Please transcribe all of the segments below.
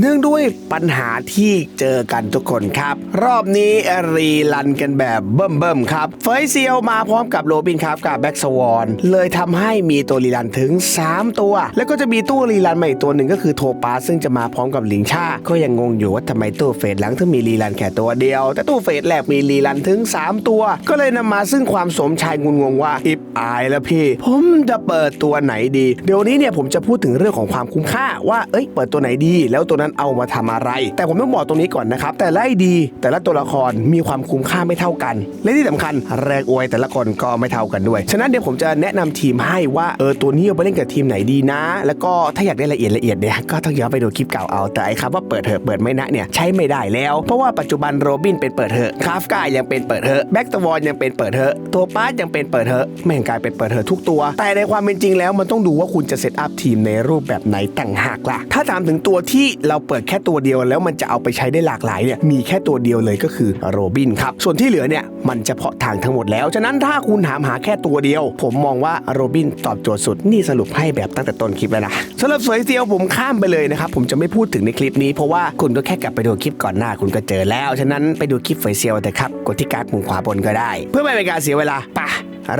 เนื่องด้วยปัญหาที่เจอกันทุกคนครับ รอบนี้รีลันกันแบบเบิ่มๆครับ เฟยเซียวมาพร้อมกับโรบินครับกับแบ็กสวอนเลยทำให้มีตัวรีลันถึง 3 ตัว แล้วก็จะมีตู้รีลันใหม่ตัวหนึ่งก็คือโทปาซึ่งจะมาพร้อมกับลิงชาก็ยังงงอยู่ว่าทำไมตู้เฟสหลังถึงมีรีลันแค่ตัวเดียว แต่ตู้เฟสแรกมีรีลันถึง 3 ตัว ก็เลยนำมาซึ่งความสมชายงุนงงว่าอิบ อายแล้วพี่ ผมจะเปิดตัวไหนดี เดี๋ยวนี้เนี่ยผมจะพูดถึงเรื่องของความคุ้มค่าว่าเอ้ยเปิดตัวไหนดี แล้วตัวนั้นเอามาทำอะไร แต่ผมต้องบอกตรงนี้ก่อนนะครับแต่ละไอดี แต่ละตัวละครมีความคุ้มค่าไม่เท่ากัน และที่สำคัญแรงอวยแต่ละคนก็ไม่เท่ากันด้วย ฉะนั้นเดี๋ยวผมจะแนะนำทีมให้ว่าเออตัวนี้เอาไปเล่นกับทีมไหนดีนะ แล้วก็ถ้าอยากได้ละเอียดละเอียดเนี่ยก็ต้องย้อนไปดูคลิปเก่าเอาแต่ไอ้คำว่าเปิดเถอะเปิดไม่นะเนี่ยใช้ไม่ได้แล้ว เพราะว่าปัจจุบันโรบินเป็นเปิดเถอะคาฟกายังเป็นเปิดเถอะแบ็กตวอนยังเป็นเปิดเถอะตัวป้ายังเป็นเปิดเถอะแม่งกลายเป็นเปิดเถอทุกตัว แต่ในความเป็นจริงแล้วมันต้องดูว่าคุณจะเซตอัพทีมในรูปแบบไหนต่างหากล่ะ ถ้าถามถึงตัวที่เราเปิดแค่ตัวเดียวแล้วมันจะเอาไปใช้ได้หลากหลายเนี่ยมีแค่ตัวเดียวเลยก็คือโรบินครับ ส่วนที่เหลือเนี่ยมันเฉพาะทางทั้งหมดแล้ว ฉะนั้นถ้าคุณถามหาแค่ตัวเดียว ผมมองว่าโรบินตอบโจทย์สุดนี่สรุปให้แบบตั้งแต่ต้นคลิปแล้วนะสำหรับสวยเซียวผมข้ามไปเลยนะครับผมจะไม่พูดถึงในคลิปนี้เพราะว่าคุณก็แค่กลับไปดูคลิปก่อนหน้าคุณก็เจอแล้ว ฉะนั้นไปดูคลิปเฟยเซียวแต่ครับกดที่การ์ดมุมขวาบนก็ได้ เพื่อไม่เป็นการเสียเวลาปะ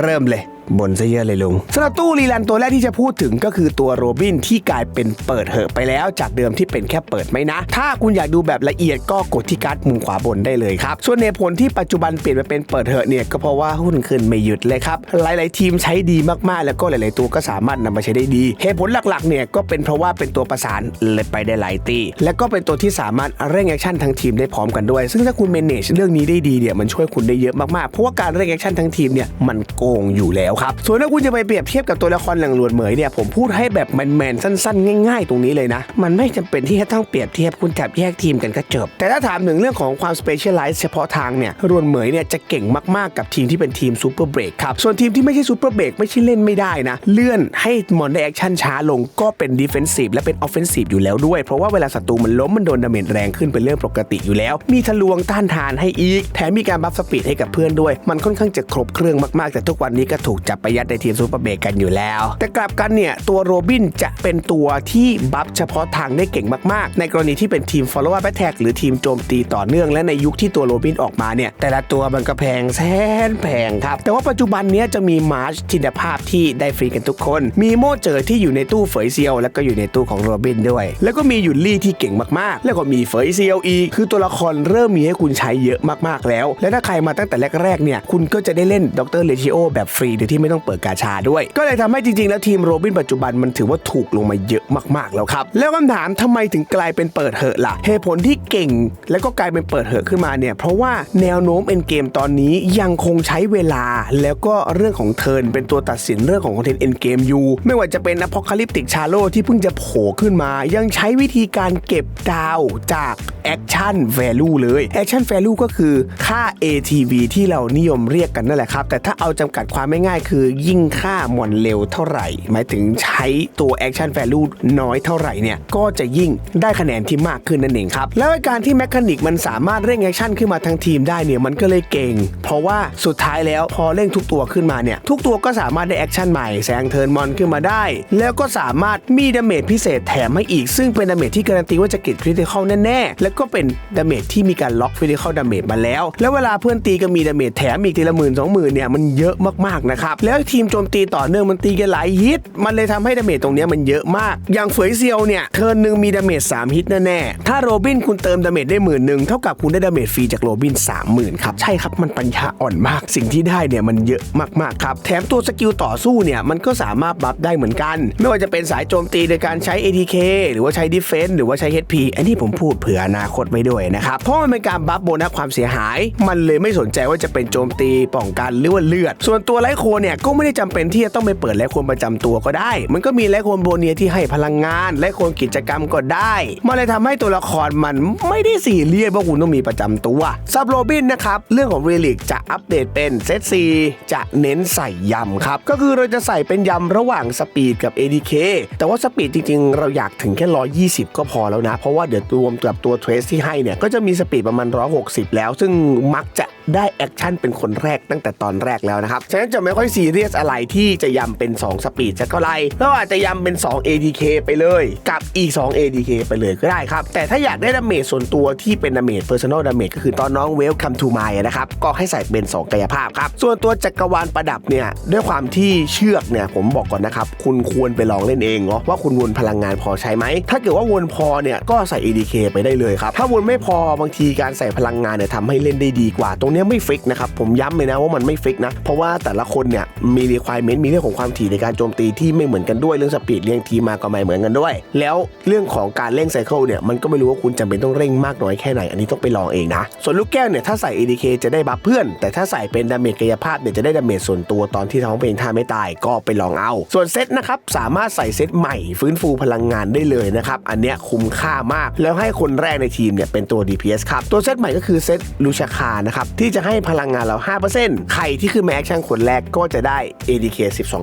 เริ่มเลยบนซะเยอะเลยลุงสำหรับตู้รีลันตัวแรกที่จะพูดถึงก็คือตัวโรบินที่กลายเป็นเปิดเหอะไปแล้วจากเดิมที่เป็นแค่เปิดไม่นะ ถ้าคุณอยากดูแบบละเอียดก็กดที่การ์ดมุมขวาบนได้เลยครับ ส่วนเหตุผลที่ปัจจุบันเปลี่ยนมาเป็นเปิดเหอะเนี่ยก็เพราะว่าหุ้นขึ้นไม่หยุดเลยครับ หลาย ๆ ทีมใช้ดีมาก ๆ แล้วก็หลาย ๆ ตัวก็สามารถนำมาใช้ได้ดี เหตุผลหลัก ๆ เนี่ยก็เป็นเพราะว่าเป็นตัวประสานเลยไปได้หลายตี และก็เป็นตัวที่สามารถเร่งแอคชั่นทั้งทีมได้พร้อมกันด้วย ซึ่งถ้าคุณ manage เรื่องนี้ได้ดีเนี่ยมันช่วยคุณได้เยอะมาก ๆ เพราะว่าการเร่งแอคชั่นทั้งทีมเนี่ยมันโกงอยู่แล้วครับ ส่วนถ้าคุณจะไปเปรียบเทียบกับตัวละครหลังหลวดเหมยเนี่ยผมพูดให้แบบแมนๆสั้น ๆ ง่าย ๆ ตรงนี้เลยนะ มันไม่จำเป็นที่จะต้องเปรียบเทียบคุณจับแยกทีมกันก็จบ แต่ถ้าถามถึงเรื่องของความ specialize เฉพาะทางเนี่ยรวนเหมยเนี่ยจะเก่งมากๆกับทีมที่เป็นทีมซูเปอร์เบรกครับส่วนทีมที่ไม่ใช่ซูเปอร์เบรกไม่ใช่เล่นไม่ได้นะ เลื่อนให้มอนได้แอคชั่นช้าลงก็เป็นดิเฟนซีฟและเป็นออฟเฟนซีฟอยู่แล้วด้วย เพราะว่าเวลาศัตรูมันล้มมันโดนดาเมจแรงขึ้นเป็นเรื่องปกติอยู่แล้ว มีทะลวงต้านทานให้อีก แถมมีการบัฟสปีดให้กับเพื่อนด้วย มันค่อนข้างจะครบเครื่องมากๆ แต่ทุกวันนี้ก็ถูกจับไปยัดในทีมซูเปอร์เบรกกันอยู่แล้ว แต่กลับกันเนี่ยตัวโรบินจะเป็นตัวที่บัฟเฉพาะทางได้เก่งมากๆ ในกรณีที่เป็นทีม follow up attack หรือทีมโจมตีต่อเนื่องและในยุคที่ตัวโรบินออกมาเนี่ยแต่ละตัวมันก็แพงแสนแพงครับ แต่ว่าปัจจุบันนี้จะมีมาร์ชทินภาพที่ได้ฟรีกันทุกคน มีโมเจอร์ที่อยู่ในตู้เฟยเซียวแล้วก็อยู่ในตู้ของโรบินด้วย แล้วก็มีหยุนลี่ที่เก่งมากๆ แล้วก็มีเฟยเซียวอีกคือตัวละครเริ่มมีให้คุณใช้เยอะมากๆแล้ว และถ้าใครมาตั้งแต่แรกๆเนี่ยคุณก็จะได้เล่นดรเลชิโอแบบฟรีโดยที่ไม่ต้องเปิดกาชาด้วย ก็เลยทำให้จริงๆ แล้วทีมโรบินปัจจุบันมันถือว่าถูกลงมาเยอะมากๆแล้วครับ แล้วคำถามทำไมถึงกลายเป็นเปิดเหอะล่ะเหตุผลที่เก่ง แล้วก็กลายเป็นเปิดเหอะขึ้นมาเนี่ยเพราะว่าแนวโน้มเอ็นเกมตอนนี้ยังคงใช้เวลา แล้วก็เรื่องของเทิร์นเป็นตัวตัดสินเรื่องของคอนเทนต์เอ็นเกมอยู่ไม่ว่าจะเป็นอพอคาลิปติกชาโลที่เพิ่งจะโผล่ขึ้นมา ยังใช้วิธีการเก็บดาวจากแอคชั่น value เลยแอคชั่น value ก็คือค่า ATV ที่เรานิยมเรียกกันนั่นแหละครับแต่ถ้าเอาจำกัดความไม่ง่ายคือยิ่งค่ามอนเร็วเท่าไหร่ หมายถึงใช้ตัว action value น้อยเท่าไหร่เนี่ย ก็จะยิ่งได้คะแนนที่มากขึ้นนั่นเองครับ แล้วการที่แมคานิกมันสามารถเร่งแอคชั่นขึ้นมาทั้งทีมได้เนี่ยมันก็เลยเก่ง เพราะว่าสุดท้ายแล้วพอเร่งทุกตัวขึ้นมาเนี่ยทุกตัวก็สามารถได้แอคชั่นใหม่แซงเทิร์นมอนขึ้นมาได้ แล้วก็สามารถมีดาเมจพิเศษแถมให้อีก ซึ่งเป็นดาเมจที่การันตีว่าจะเกิดคริติคอลแน่ๆแล้วก็เป็นดาเมจที่มีการล็อกคริติคอลดาเมจมาแล้ว แล้วเวลาเพื่อนตีก็มีดาเมจแถมอีกทีละหมื่นสองหมื่นเนี่ยมันเยอะมากๆนะครับแล้วทีมโจมตีต่อเนื่องมันตีกันหลายฮิต มันเลยทำให้ดาเมจตรงนี้มันเยอะมาก อย่างเฟยเซียวเนี่ยเทิร์นหนึ่งมีดาเมจ3ฮิตแน่ๆถ้าโรบินคุณเติมดาเมจได้หมื่นหนึ่งเท่ากับคุณได้ดาเมจฟรีจากโรบิน 30,000ครับใช่ครับมันปัญญาอ่อนมาก สิ่งที่ได้เนี่ยมันเยอะมากๆครับแถมตัวสกิลต่อสู้เนี่ยมันก็สามารถบัฟได้เหมือนกัน ไม่ว่าจะเป็นสายโจมตีโดยการใช้ ATK หรือว่าใช้ Defense หรือว่าใช้ HP อันนี้ผมพูดเผื่ออนาคตไว้ด้วยนะครับเพราะมันเป็นการบัฟโบนัสความเสียหาย มันเลยไม่สนใจว่าจะเป็นโจมตีป้องกันหรือว่าเลือด ส่วนตัวไลโคนเนี่ยก็ไม่ได้จำเป็นที่จะต้องไปเปิดไลโคนประจำตัวก็ได้ มันก็มีไลโคนโบเนียที่ให้พลังงานไลโคนกิจกรรมก็ได้มันเลยทำให้ตัวละครมันไม่ได้สี่เรียสว่าคุณต้องมีประจำตัวซับโรบินนะครับเรื่องของเรลิกจะอัปเดตเป็นเซตซีจะเน้นใส่ยำครับ ก็คือเราจะใส่เป็นยำระหว่างสปีดกับ ADK แต่ว่าสปีดจริงๆ เราอยากถึงแค่ 120 ก็พอแล้วนะ เพราะว่าเดี๋ยวรวมกับตัวเทรสที่ให้เนี่ย ก็จะมีสปีดประมาณ 160 แล้ว ซึ่งมักจะได้แอคชั่นเป็นคนแรกตั้งแต่ตอนแรกแล้วนะครับ ฉะนั้นจะไม่ค่อยซีเรียสอะไรที่จะยำเป็น 2 สปีดจะก็ไรเราอาจจะยำเป็น 2 ADK ไปเลย กับอีก 2 ADK ไปเลยก็ได้ครับ แต่ถ้าอยากได้ดาเมจส่วนตัวที่เป็นดาเมจ personal damage ก็คือตอนน้อง Welcome to my นะครับ ก็ให้ใส่เป็น 2 กายภาพครับ ส่วนตัวจักรวาลประดับเนี่ยด้วยความที่เชือกเนี่ยผมบอกก่อนนะครับ คุณควรไปลองเล่นเองเนาะว่าคุณวนพลังงานพอใช้ไหมถ้าเกิดว่าวนพอเนี่ยก็ใส่ ADK ไปได้เลยครับถ้าวนไม่พอบางทีการใส่พลังงานเนี่ยทำให้เล่นได้ดีกว่า ตรงนี้ไม่ฟิกนะครับผมย้ำเลยนะว่ามันไม่ฟิกนะเพราะว่าแต่ละคนเนี่ยมี requirement มีเรื่องของความถี่ในการโจมตีที่ไม่เหมือนกันด้วยเรื่องสปีดเรียงทีมาก็ไม่เหมือนกันด้วย แล้วเรื่องของการเร่งไซเคิลเนี่ยมันก็ไม่รู้ว่าคุณจำเป็นต้องเร่งมากน้อยแค่ไหนอันนี้ต้องไปลองเองนะ ส่วนลูกแก้วเนี่ยถ้าใส่ ADK จะได้บัฟเพื่อน แต่ถ้าใส่เป็นดาเมจกายภาพเนี่ยจะได้ดาเมจส่วนตัวตอนที่ท้องเพลงท่าไม่ตายก็ไปลองเอา ส่วนเซตนะครับสามารถใส่เซตใหม่ฟื้นฟูพลังงานได้เลยนะครับอันเนี้ยคุ้มค่ามาก แล้วให้คนแรกในทีมเนี่ยเป็นตัว DPS ครับตัวเซตใหม่ก็คือเซตลูชาคานะครับที่จะให้พลังงานเรา 5%ใครที่คือแมแอคชั่นคนแรกก็จะได้ ADK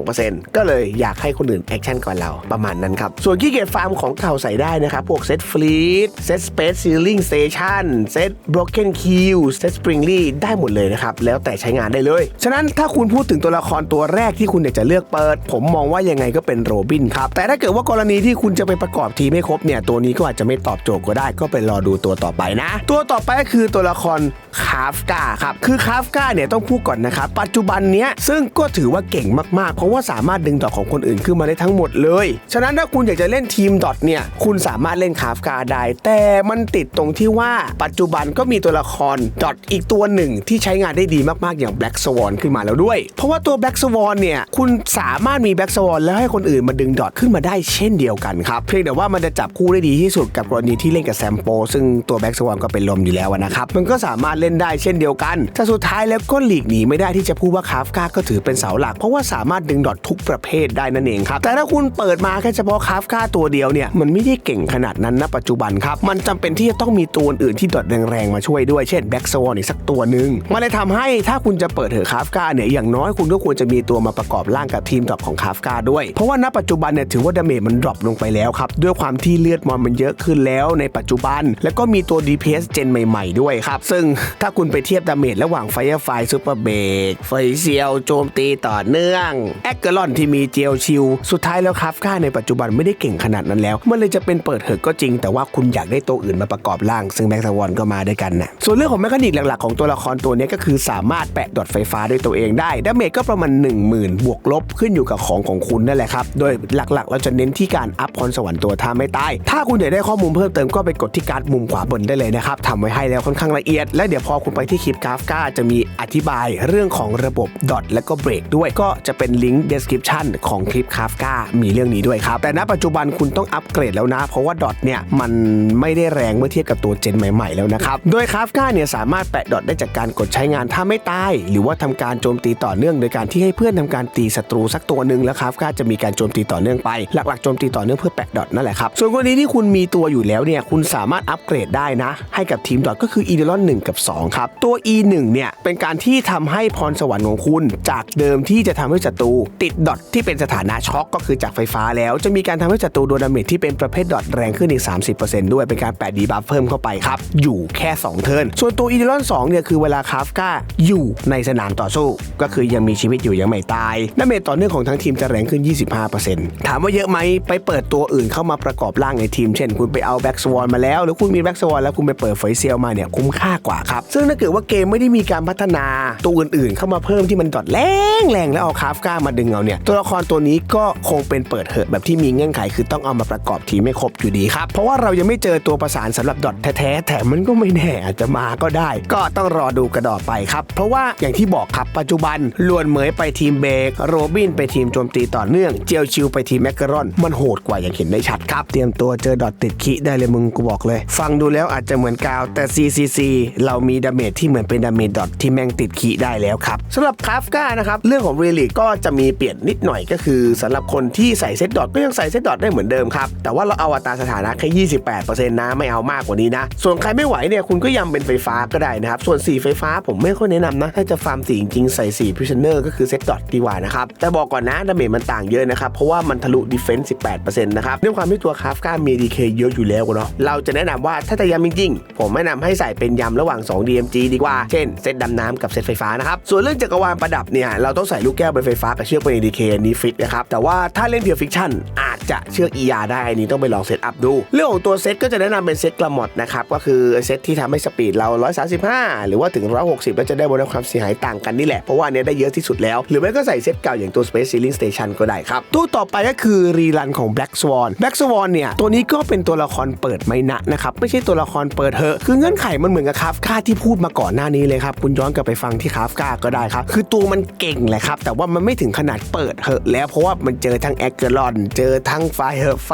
12%ก็เลยอยากให้คนอื่นแอคชั่นก่อนเราประมาณนั้นครับ ส่วนขี้เกียจฟาร์มของเก่าใส่ได้นะครับ พวกเซตฟลีดเซตสเปซซีลิงสเตชันเซตบล็อกเกนคิวเซตสปริงลี่ได้หมดเลยนะครับ แล้วแต่ใช้งานได้เลย ฉะนั้นถ้าคุณพูดถึงตัวละครตัวแรกที่คุณอยากจะเลือกเปิด ผมมองว่ายังไงก็เป็นโรบินครับ แต่ถ้าเกิดว่ากรณีที่คุณจะไปประกอบทีไม่ครบเนี่ยตัวนี้ก็อาจจะไม่ตอบโจทย์ก็ได้ก็ไปรอดูตัวต่อไปนะ ตัวต่อไปก็คือตัวละครคาฟกาครับคือคาฟกาเนี่ยต้องพูดก่อนนะครับปัจจุบันเนี้ยซึ่งก็ถือว่าเก่งมากๆ เพราะว่าสามารถดึงดอกของคนอื่นขึ้นมาได้ทั้งหมดเลย ฉะนั้นถ้าคุณอยากจะเล่นทีมดอทเนี่ยคุณสามารถเล่นคาฟกาได้แต่มันติดตรงที่ว่าปัจจุบันก็มีตัวละครดอทอีกตัวหนึ่งที่ใช้งานได้ดีมากๆอย่าง Black Swan ขึ้นมาแล้วด้วย เพราะว่าตัว Black Swan เนี่ยคุณสามารถมี Black Swan แล้วให้คนอื่นมาดึงดอทขึ้นมาได้เช่นเดียวกันครับเพียงแต่ว่ามันจะจับคู่ได้ดีที่สุดกับกรณีที่เล่นกับแซมโปซึ่งตัว Black Swan ก็เป็นลมอยู่แล้วนะครับมันก็สามารถเล่นได้เช่นเดียวกันแต่สุดท้ายแล้วก็หลีกหนีไม่ได้ที่จะพูดว่าคาฟกาก็ถือเป็นเสาหลัก เพราะว่าสามารถดึงดอททุกประเภทได้นั่นเองครับ แต่ถ้าคุณเปิดมาแค่เฉพาะคาฟกาตัวเดียวเนี่ยมันไม่ได้เก่งขนาดนั้นณปัจจุบันครับ มันจำเป็นที่จะต้องมีตัวอื่นที่ดอทแรงๆมาช่วยด้วยเช่นแบ็กโซนอีกสักตัวหนึ่งมันเลยทำให้ถ้าคุณจะเปิดเถอคาฟกาเนี่ยอย่างน้อยคุณก็ควรจะมีตัวมาประกอบร่างกับทีมดรอปของคาฟกาด้วย เพราะว่าณปัจจุบันเนี่ยถือว่าดาเมจมันดรอปลงไปแล้วครับ ด้วยความที่เลือดมอนมันเยอะขึ้นแล้วในปัจจุบัน แล้วก็มีตัว DPS เจนใหม่ ๆ ด้วยครับ ซึ่งถ้าคุณไปเทียบดาเมจระหว่างไฟไฟซูเปอร์เบรกไฟเซียวโจมตีต่อเนื่องแอคเกอรอนที่มีเจลชิลสุดท้ายแล้วคาฟกาในปัจจุบันไม่ได้เก่งขนาดนั้นแล้ว มันเลยจะเป็นเปิดเถอะก็จริง แต่ว่าคุณอยากได้ตัวอื่นมาประกอบร่าง ซึ่งแม็กซ์วอนก็มาด้วยกันนะส่วนเรื่องของแมคานิกหลักๆของตัวละครตัวนี้ก็คือสามารถแปะดอทไฟฟ้าด้วยตัวเองได้ดาเมจก็ประมาณ 10,000 บวกลบขึ้นอยู่กับของของคุณนั่นแหละครับโดยหลักๆ เราจะเน้นที่การอัพพรสวรรค์ตัวท่าไม่ตายถ้าคุณอยากได้ข้อมูลเพิ่มเติมก็ไปกดที่การ์ดมุมขวาบนได้เลยนะครับทำไว้ให้แล้วค่อนข้างละเอียด และเดี๋ยวพอคุณไปที่คลิปกราฟกาจะมีอธิบายเรื่องของระบบดอทและก็เบรกด้วยก็จะเป็นลิงก์ description ของคลิปคราฟกามีเรื่องนี้ด้วยครับ แต่ณปัจจุบันคุณต้องอัปเกรดแล้วนะ เพราะว่าดอทเนี่ย มันไม่ได้แรงเมื่อเทียบกับตัวเจนใหม่ๆแล้วนะครับ โดยคราฟกาเนี่ย สามารถแปะดอทได้จากการกดใช้งานถ้าไม่ตาย หรือว่าทำการโจมตีต่อเนื่อง โดยการที่ให้เพื่อนทำการตีศัตรูสักตัวหนึ่งแล้วคราฟกาจะมีการโจมตีต่อเนื่องไป หลักๆโจมตีต่อเนื่องเพื่อแปะดอทนั่นแหละครับส่วนกรณีที่คุณมีตัวอยู่แล้วเนี่ยคุณสามารถอัปเกรดได้นะ ให้กับทีมดอทก็คืออีเดลอน1กับ2ครับตัว e 1 เนี่ยเป็นการที่ทำให้พรสวรรค์ของคุณจากเดิมที่จะทำให้ศัตรูติดดอทที่เป็นสถานะช็อกก็คือจากไฟฟ้าแล้วจะมีการทำให้ศัตรูโดนดาเมจที่เป็นประเภทดอทแรงขึ้นอีก 30%ด้วยเป็นการแปะดีบัฟเพิ่มเข้าไปครับ อยู่แค่ 2 เทิร์นส่วนตัวอีเดลอน2เนี่ยคือเวลาคาฟก้าอยู่ในสนามต่อสู้ ก็คือยังมีชีวิตอยู่ยังไม่ตายดาเมจต่อเนื่องของทั้งทีมจะแรงขึ้น 25%ถามว่าเยอะไหมไปเปิดตัวอื่นเข้ามาประกอบร่างในทีม เช่น คุณไปเอาแบ็กสวอนมาแล้ว หรือคุณมีแบ็กสวอนแล้วคุณไปเปิดเฟยเซียลมาเนี่ยคุ้มค่ากว่าครับซึ่งถ้าเกิดว่าเกมไม่ได้มีการพัฒนาตัวอื่นๆ เข้ามาเพิ่มที่มันดอดแรงแรงแล้วเอาคาฟก้ามาดึงเอาเนี่ยตัวละครตัวนี้ก็คงเป็นเปิดเหอะแบบที่มีเงื่อนไขคือต้องเอามาประกอบทีไม่ครบอยู่ดีครับ เพราะว่าเรายังไม่เจอตัวประสานสำหรับดอทแท้ๆแถมมันก็ไม่แน่อาจจะมาก็ได้ ก็ต้องรอดูกระดอไปครับ เพราะว่าอย่างที่บอกครับปัจจุบันลวนเหมยไปทีมเบรกโรบินไปทีมโจมตีต่อเนื่องเจียวชิวไปทีมแมกกรอน มันโหดกว่าอย่างเห็นได้ชัดครับ เตรียมตัวเจอดอทติดคิได้เลยมึงกูบอกเลย ฟังดูแล้วอาจจะเหมือนกาวแต่ CCC เรามีดาเมจที่เหมือนเป็นดาเมจดอทที่แม่งติดคิได้แล้วครับสำหรับคาฟกานะครับเรื่องของเรลิกก็จะมีเปลี่ยนนิดหน่อยก็คือสำหรับคนที่ใส่เซตดอทก็ยังใส่เซตดอทได้เหมือนเดิมครับ แต่ว่าเราเอาอัตราสถานะแค่ 28%นะ ไม่เอามากกว่านี้นะ ส่วนใครไม่ไหวเนี่ยคุณก็ยังเป็นไฟฟ้าก็ได้นะครับ ส่วนสีไฟฟ้าผมไม่ค่อยแนะนำนะ ถ้าจะฟาร์มสีจริงๆใส่สีพิชเนอร์ก็คือเซตดอทดีกว่านะครับ แต่บอกก่อนนะดาเมจมันต่างเยอะนะครับ เพราะว่ามันทะลุดิเฟนส์18%นะครับด้วยความที่ตัวคาฟก้ามีดีเคเยอะอยู่แล้วเนาะเราจะแนะนำว่าถ้าจะยำจริงๆผมแนะนำให้ใส่เป็นยำระหว่าง 2 DMG ดีกว่า เช่นเซตดำน้ำกับเซตไฟฟ้านะครับส่วนเรื่องจักรวาลประดับเนี่ยเราต้องใส่ลูกแก้วเป็นไฟฟ้ากับเชือกเป็น ADK นนี้ฟิกนะครับ แต่ว่าถ้าเล่นเพียวฟิกชั่นอาจจะเชือก ER ได้อันนี้ต้องไปลองเซตอัพดู เรื่องของตัวเซตก็จะแนะนำเป็นเซตกระหมดนะครับ ก็คือเซตที่ทำให้สปีดเรา 135 หรือว่าถึง 160 แล้วจะได้บนความเสียหายต่างกันนี่แหละ เพราะว่าเนี้ยได้เยอะที่สุดแล้ว หรือไม่ก็ใส่เซตเก่าอย่างตัว Space Ceiling Station ก็ได้ครับตัวต่อไปก็คือรีรันของ Black Swan Black Swan เนี่ยตัวนี้ก็เป็นตัวละครเปิดไม่นะนะครับไม่ใช่ตัวละครเปิดเถอะคือเงื่อนไขมันเหมือนกับคาฟกาที่พูดมาก่อนหน้านี้เลยครับคุณย้อนกลับไปฟังที่คาฟกาก็ได้ครับคือตัวมันเก่งแหละครับ แต่ว่ามันไม่ถึงขนาดเปิดเถอะแล้วเพราะว่ามันเจอทั้งแอคเกอรอนเจอทั้งไฟเฮอร์ไฟ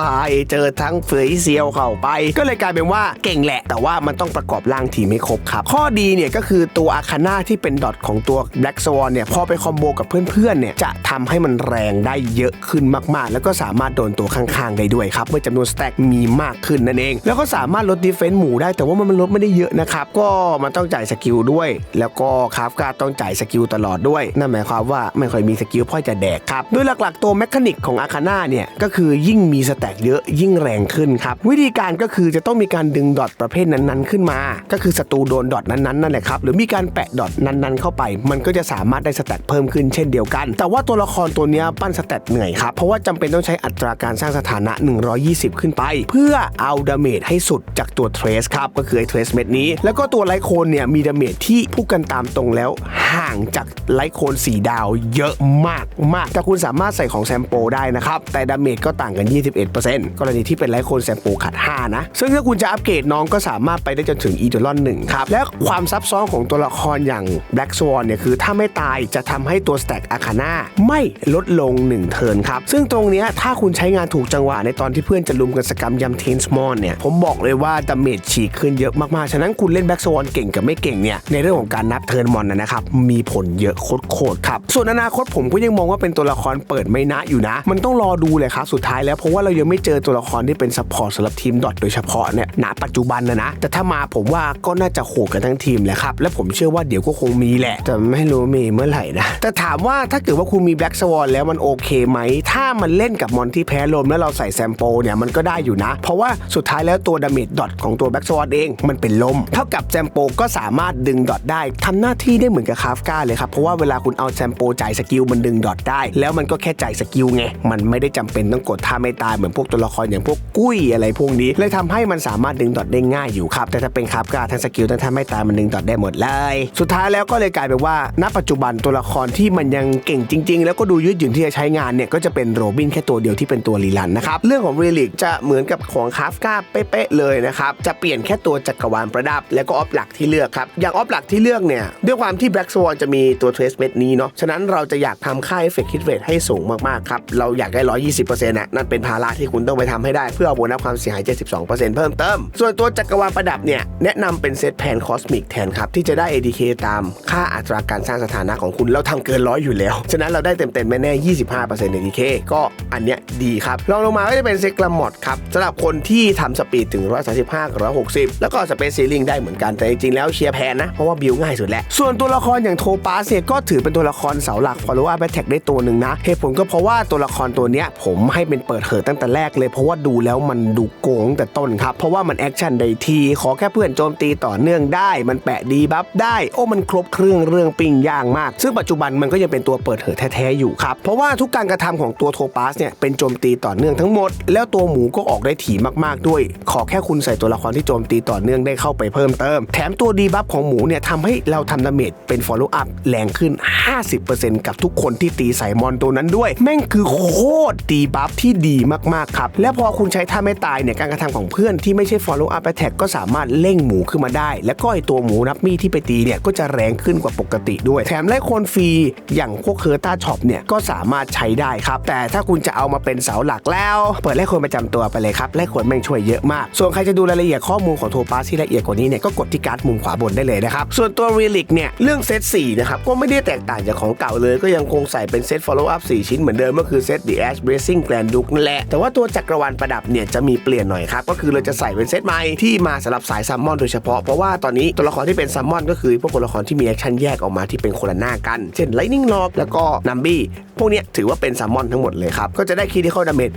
เจอทั้งเฟยเซียวเข้าไป ก็เลยกลายเป็นว่าเก่งแหละ แต่ว่ามันต้องประกอบร่างทีมให้ครบครับ ข้อดีเนี่ยก็คือตัวอาคาน่าที่เป็นดอทของตัว Black Swan เนี่ยพอไปคอมโบกับเพื่อนๆเนี่ยจะทำให้มันแรงได้เยอะขึ้นมากๆ แล้วก็สามารถโดนตัวข้างๆได้ด้วยครับเมื่อจำนวนสแต็กมีมากขึ้นนั่นเอง แล้วก็สามารถลดดีเฟนซ์หมู่ได้แต่ว่ามันลดไม่ได้เยอะนะครับก็มันต้องจ่ายสกิลด้วย แล้วก็คราฟการ์ต้องจ่ายสกิลตลอดด้วยนั่นหมายความว่าไม่ค่อยมีสกิลพ่อยจะแดกครับ โดยหลักๆตัวแมคานิกของอาคาน่าเนี่ย ก็คือยิ่งมีสแต็กเยอะยิ่งแรงขึ้นครับ วิธีการก็คือจะต้องมีการดึงดอทประเภทนั้นๆ ขึ้นมา ก็คือศัตรูโดนดอทนั้นๆนั่นแหละครับ หรือมีการแปะดอทนั้นๆ เข้าไป มันก็จะสามารถได้สแต็กเพิ่มขึ้นเช่นเดียวกัน แต่ว่าตัวละครตัวเนี้ยปั้นสแต็กเหนื่อยครับ เพราะว่าจำเป็นต้องใช้อัตราการสร้างสถานะ 120 ขึ้นไป เพื่อเอาดาเมจให้สุดจากตัวเทรสครับ ก็คือไอ้เทรสเม็ดนี้ แล้วก็ตัวไลโคนเนี่ยมีดาเมจที่พูดกันตามตรงแล้วห่างจากไลโคน4 ดาวเยอะมากมากแต่คุณสามารถใส่ของแซมโปได้นะครับ แต่ดาเมจก็ต่างกัน 21%กรณีที่เป็นไลโคนแซมโปขัด 5 นะ ซึ่งถ้าคุณจะอัปเกรดน้องก็สามารถไปได้จนถึงอีเดลอน1ครับ และความซับซ้อนของตัวละครอย่าง Black Swan เนี่ยคือถ้าไม่ตายจะทำให้ตัวสแต็กอาคาน่าไม่ลดลง 1 เทิร์นครับ ซึ่งตรงนี้ถ้าคุณใช้งานถูกจังหวะในตอนที่เพื่อนจะลุมกันสกรรมยำเทนสมอนเนี่ย ผมบอกเลยว่าดาเมจฉีกขึ้นเยอะมากๆ ฉะนั้นคุณเล่น Black Swan เก่งกับไม่เก่งเนี่ย ในเรื่องของการนับเทิร์นมอนนะครับ มีผลเยอะโคตรๆครับ ส่วนอนาคตผมก็ยังมองว่าเป็นตัวละครเปิดไม่นะอยู่นะ มันต้องรอดูเลยครับสุดท้ายแล้วเพราะว่าเรายังไม่เจอตัวละครที่เป็นซัพพอร์ตสำหรับทีมดอทโดยเฉพาะเนี่ยณปัจจุบันนะนะ แต่ถ้ามาผมว่าก็น่าจะโหดกันทั้งทีมแหละครับ และผมเชื่อว่าเดี๋ยวก็คงมีแหละ แต่ไม่รู้มีเมื่อไหร่นะ แต่ถามว่าถ้าเกิดว่าคุณมีแบล็กสวอนแล้วมันโอเคไหม ถ้ามันเล่นกับมอนที่แพ้ลมแล้วเราใส่แซมโปเนี่ยมันก็ได้อยู่นะ เพราะว่าสุดท้ายแล้วตัวดาเมจดอทของตัวแบล็กสวอนเองมันเป็นลม เท่ากับแซมโปก็สามารถดึงดอทได้ทำหน้าที่ได้เหมือนกับคาฟกาเลยครับ เพราะว่าเวลาคุณเอาาแซมโปจ่ายสกิลมันดึงดอทได้ แล้วมันก็แค่จ่ายสกิลไง มันไม่ได้จำเป็นต้องกดท่าไม่ตายเหมือนพวกตัวละครอย่างพวกกุ้ยอะไรพวกนี้เลยทำให้มันสามารถดึงดอทได้ง่ายอยู่ครับ แต่ถ้าเป็นคาฟกาทั้งสกิลทั้งท่าไม่ตายมันดึงดอทได้หมดเลย สุดท้ายแล้วก็เลยกลายเป็นว่า ณ ปัจจุบันตัวละครที่มันยังเก่งจริง ๆ แล้วก็ดูยืดหยุ่นที่จะใช้งานเนี่ยก็จะเป็นโรบินแค่ตัวเดียวที่เป็นตัวรีลันนะครับเรื่องของเรลิกจะเหมือนกับของคาฟกาเป๊ะๆเลยนะครับจะเปลี่ยนแค่ตัวจักรวาลประดับ แล้วก็ออฟหลักที่เลือกครับอย่างออฟหลักที่เลือกเนี่ยด้วยความที่แบล็กสวอนจะมีตัวเทรสเม็ดนี้เนาะ ฉะนั้นเราจะอยากทำค่าเอฟเฟกต์คิดเรทให้สูงมากๆครับ เราอยากได้ 120%นะนั่นเป็นภาระที่คุณต้องไปทำให้ได้เพื่อเอาโบนัสความเสียหาย 72%เพิ่มเติม ส่วนตัวจักรวาลประดับเนี่ยแนะนำเป็นเซตแพนคอสมิกแทนครับที่จะได้ ADK ตามค่าอัตราการสร้างสถานะของคุณเราทำเกินร้อยอยู่แล้ว ฉะนั้นเราได้เต็มๆแน่ๆ25% ADK ก็อันเนี้ยดีครับรองลงมาก็จะเป็นเซกลามอดครับสำหรับคนที่ทำสปีดถึง 135กับ160 แล้วก็สเปซซีลิงได้เหมือนกันแต่จริงๆแล้วเชียร์แพนนะเพราะว่าบิวง่ายสุดแหละส่วนตัวละครอย่างโทปาสเนี่ยก็ถือเป็นตัวละครเสาหลัก follow up attack ได้ตัวหนึ่งนะ เหตุผลก็เพราะว่าตัวละครตัวเนี้ยผมให้เป็นเปิดเหิดตั้งแต่แรกเลยเพราะว่าดูแล้วมันดูโกงแต่ต้นครับ เพราะว่ามันแอคชั่นได้ที ขอแค่เพื่อนโจมตีต่อเนื่องได้ มันแปะดีบัฟได้ โอ้มันครบเครื่องเรื่องปิ้งย่างมาก ซึ่งปัจจุบันมันก็ยังเป็นตัวเปิดเหิดแท้ๆอยู่ครับ เพราะว่าทุกการกระทำของตัวโทปาสเนี่ยเป็นโจมตีต่อเนื่องทั้งหมด แล้วตัวหมูก็ออกได้ถี่มากๆด้วย ขอแค่คุณใส่ตัวละครที่โจมตีต่อเนื่องได้เข้าไปเพิ่มเติม แถมตัวดีบัฟของหมูเนี่ยทำให้เราทำดาเมจเป็น follow up แรงขึ้น50%กับทุกคนที่ตีใส่มอนตัวนั้นด้วย แม่งคือโคตรดีบัฟที่ดีมากๆครับ และพอคุณใช้ท่าไม่ตายเนี่ยการกระทำของเพื่อนที่ไม่ใช่ follow up attack ก็สามารถเร่งหมูขึ้นมาได้ และก็ไอตัวหมูนับมีที่ไปตีเนี่ยก็จะแรงขึ้นกว่าปกติด้วย แถมไล่คนฟรีอย่างพวกเคอร์ต้าช็อปเนี่ยก็สามารถใช้ได้ครับ แต่ถ้าคุณจะเอามาเป็นเสาหลักแล้ว เปิดไล่คนประจำตัวไปเลยครับไล่คนแม่งช่วยเยอะมาก ส่วนใครจะดูรายละเอียดข้อมูลของโทปาสที่ละเอียดกว่านี้เนี่ยก็กดที่การ์ดมุมขวาบนได้เลยนะครับส่วนตัวรีลิกเนี่ยเรื่องเซต4นะครับก็ไม่ได้แตกต่างจากของเก่าเลยก็ยังคงใส่เป็นเซต follow up 4 ชิ้นเหมือนเดิมก็คือเซต The Ash Blazing Grand Duke นั่นแหละ แต่ว่าตัวจักรวาลประดับเนี่ยจะมีเปลี่ยนหน่อยครับ ก็คือเราจะใส่เป็นเซตใหม่ที่มาสำหรับสายซัมมอนโดยเฉพาะ เพราะว่าตอนนี้ตัวละครที่เป็นซัมมอนก็คือพวกตัวละครที่มีแอคชั่นแยกออกมาที่เป็นคนละหน้ากัน เช่น Lightning Lock แล้วก็ Nambi พวกนี้ถือว่าเป็นซัมมอนทั้งหมดเลยครับ ก็จะได้คีที่เข้าดาเมจ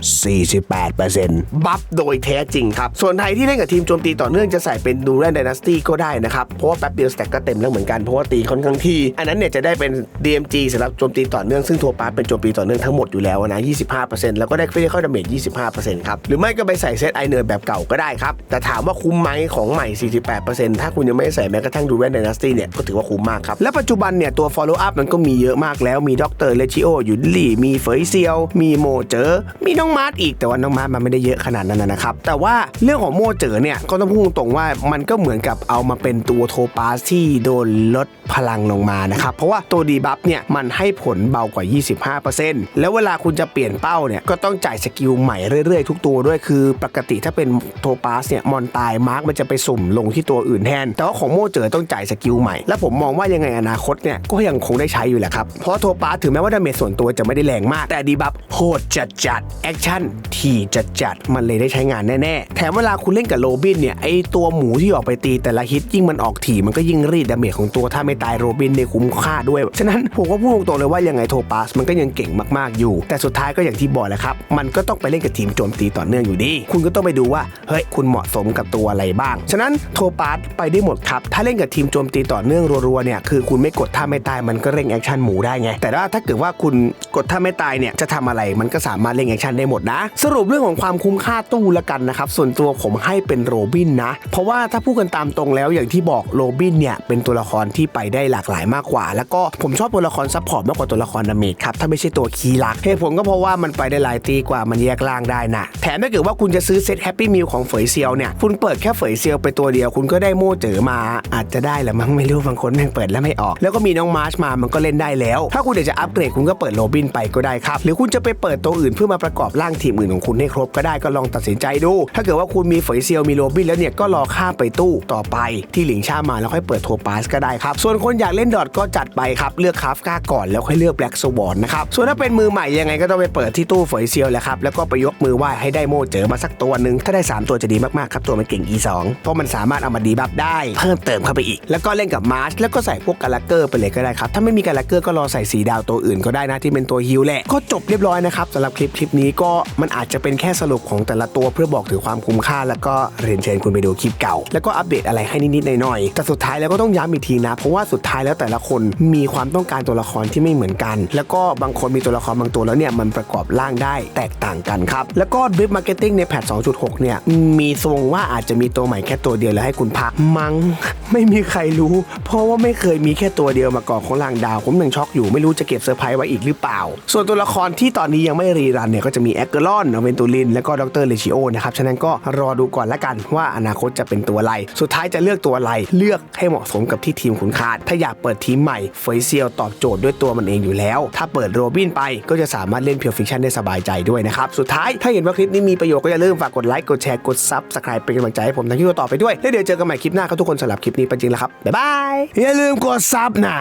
48%บัฟโดยแท้จริงครับ ส่วนไทที่เล่นกับทีมโจมตีต่อเนื่องจะใส่เป็นดูแ n น Dynasty ก็ได้นะครับ เพราะว่าแป๊บเดียวสแต็กก็เต็มแล้วเหมือนกัน เพราะว่าตีค่อนข้างที่อันนั้นเนี่ยจะได้เป็น DMG สำหรับโจมตีต่อเนื่องซึ่งโทปาเป็นโจมตีต่อเนื่องทั้งหมดอยู่แล้วนะ 25%แล้วก็ได้ critical damage 25%ครับ หรือไม่ก็ไปใส่เซตไอเนอร์แบบเก่าก็ได้ครับ แต่ถามว่าคุ้มไหมของใหม่ 48%ถ้าคุณยังไม่ใส่แม้กระทั่งดูแ n น Dynasty เนี่ยก็ถือว่าคุ้มมากครับ และปัจจุบันเนี่ยตัว follow up มันก็มีเยอะมากแล้วมีด็อกเตอร์เลชิโอยุนลี่มีเฟยเซียว มีโมเจอมีน้องมาร์ทอีกแต่ว่าน้องมาร์ทมันไม่ได้เยอะขนาดนั้นนะครับแต่ว่าเรื่องของโมเจอเนี่ยก็ต้องพูดตรงว่ามันก็เหมือนกับเอามาเป็นตัวโทปาสที่โดนลดพลังลงมานะครับเพราะว่าตัวดีบัฟเนี่ยมันให้ผลเบากว่า 25%แล้วเวลาคุณจะเปลี่ยนเป้าเนี่ยก็ต้องจ่ายสกิลใหม่เรื่อยๆ ทุกตัวด้วยคือปกติถ้าเป็นโทปาสเนี่ยมอนตายมาร์กมันจะไปสุ่มลงที่ตัวอื่นแทน แต่ว่าของโมเจอต้องจ่ายสกิลใหม่ และผมมองว่ายังไงอนาคตเนี่ยก็ยังคงได้ใช้อยู่แหละครับ เพราะโทปาสถึงแม้ว่าดาเมจส่วนตัวจะไม่ได้แรงมาก แต่ดีบัฟโหดจัดจัดแอคชั่นทีจัดจัดมันเลยได้ใช้งานแน่ๆ แถมเวลาคุณเล่นกับโรบินเนี่ยไอตัวหมูที่ออกไปตีแต่ละฮิตยิ่งมันออกถี่มันก็ยิ่งรีดดาเมจของตัวถ้าไม่ตายโรบินเนี่ยคุ้มค่าด้วยฉะนั้นั้นผมก็พูดตรงๆเลยว่ายังไงโทปาสมันก็ยังเก่งมากๆอยู่ แต่สุดท้ายก็อย่างที่บอกแหละครับ มันก็ต้องไปเล่นกับทีมโจมตีต่อเนื่องอยู่ดี คุณก็ต้องไปดูว่าเฮ้ยคุณเหมาะสมกับตัวอะไรบ้าง ฉะนั้นโทปาสไปได้หมดครับ ถ้าเล่นกับทีมโจมตีต่อเนื่องรัวๆเนี่ยคือคุณไม่กดท่าไม่ตายมันก็เร่งแอคชั่นหมูได้ไง แต่ว่าถ้าเกิดว่าคุณกดท่าไม่ตายเนี่ยจะทำอะไรมันก็สามารถเร่งแอคชั่นได้หมดนะ สรุปเรื่องของความคุ้มค่าตู้ละกันนะครับส่วนตัวผมให้เป็นโรบินนะ เพราะว่าถ้าพูดกันตามตรงแล้วอย่างที่บอกโรบินเนี่ยเป็นตัวละครที่ไปได้หลากหลายมากกว่า แล้วก็ผมชอบตัวละครซัพพอร์ตมากกว่าตัวละครดาเมจครับ ถ้าไม่ใช่ตัวคีย์หลักเหตุผลก็เพราะว่ามันไปได้หลายตีกว่ามันแยกล่างได้นะแถมถ้าเกิดว่าคุณจะซื้อเซตแฮปปี้มิลของเฟยเซียวเนี่ยคุณเปิดแค่เฟยเซียวไปตัวเดียว คุณก็ได้โม่เจอมา อาจจะได้แหละมั้งไม่รู้บางคนแม่งเปิดแล้วไม่ออก แล้วก็มีน้องมาร์ชมามันก็เล่นได้แล้ว ถ้าคุณอยากจะอัปเกรดคุณก็เปิดโรบินไปก็ได้ครับหรือคุณจะไปเปิดตัวอื่นเพื่อมาประกอบร่างทีมอื่นของคุณให้ครบก็ได้ก็ลองตัดสินใจดู ถ้าเกิดว่าคุณมีเฟยเซียวมีโรบินแล้วเนี่ยก็รอข้ามไปตู้ต่อไปที่หลิงชามาแล้วค่อยเปิดโทปาสก็ได้ครับส่วนคนอยากเล่นดอทก็จัดไปครับเลือกคาฟก้าก่อนแล้วค่อยเลือกแบล็กสวอนนะครับ ส่วนถ้าเป็นมือใหม่ยังไงก็ต้องไปเปิดที่ตู้เฟยเซียวแหละครับ แล้วก็ไปยกมือไหว้ให้ได้โม่เจอมาสักตัวหนึ่งถ้าได้ 3 ตัวจะดีมากๆครับ ตัวมันเก่ง E2 เพราะมันสามารถเอามาดีบัฟได้ เพิ่มเติมเข้าไปอีก แล้วก็เล่นกับมาร์ชแล้วก็ใส่พวกกาลาเกอร์ไปเลยก็ได้ครับ ถ้าไม่มีกาลาเกอร์ก็รอใส่สีดาวตัวอื่นก็ได้นะที่เป็นตัวฮิลแหละ ก็จบเรียบร้อยนะครับสำหรับคลิปคลิปนี้ก็มันอาจจะเป็นแค่สรุปของแต่ละตัวเพื่อบอกถึงความคุ้มค่า แล้วก็เรียนเชิญคุณไปดูคลิปเก่า แล้วก็อัปเดตอะไรให้นิดๆหน่อยๆแต่สุดท้ายแล้วก็ต้องย้ำอีกทีนะ เพราะว่าสุดท้ายแล้วแต่ละคนมีความต้ององการตัวละครที่ไม่เหมือนกัน แล้วก็บางคนมีตัวละครบางตัวแล้วเนี่ยมันประกอบร่างได้แตกต่างกันครับ แล้วก็ดริฟมาร์เก็ตติ้งในแพท 2.6 เนี่ย มีทรงว่าอาจจะมีตัวใหม่แค่ตัวเดียวแล้วให้คุณพักมัง้งไม่มีใครรู้ เพราะว่าไม่เคยมีแค่ตัวเดียวมาก่อนของลางดาว ผมยังช็อกอยู่ไม่รู้จะเก็บเซอร์ไพรส์ไว้อีกหรือเปล่า ส่วนตัวละครที่ตอนนี้ยังไม่รีรันเนี่ยก็จะมีแอคเกอรอนเวนตูลิน และก็ดรเลชิโอนะครับฉะนั้นก็รอดูก่อนละกันว่าอนาคตจะเป็นตัวอะไร สุดท้ายจะเลือกตัวอะไรเลือกให้เหมาะสมกับที่ทีมคุณขาด ถ้าอยากเปิดทีมใหม่เฟยเซียลตอบโจทย์ด้วยตัวมันเองอยู่แล้ว ถ้าเปิดโรบินไปก็จะสามารถเล่นเพียวฟิคชันได้สบายใจด้วยนะครับ สุดท้ายถ้าเห็นว่าคลิปนี้มีประโยชน์ก็อย่าลืมฝากกดไลค์กดแชร์กดซับสไครป์เป็นกำลังใจให้ผมทั้งที่ต่อไปด้วยแล้วเดี๋ยวเจอกันใหม่คลิปหน้าครับทุกคนสำหรับคลิปนี้ไปจริงแล้วครับบ๊ายบายอย่าลืมกดซับนะ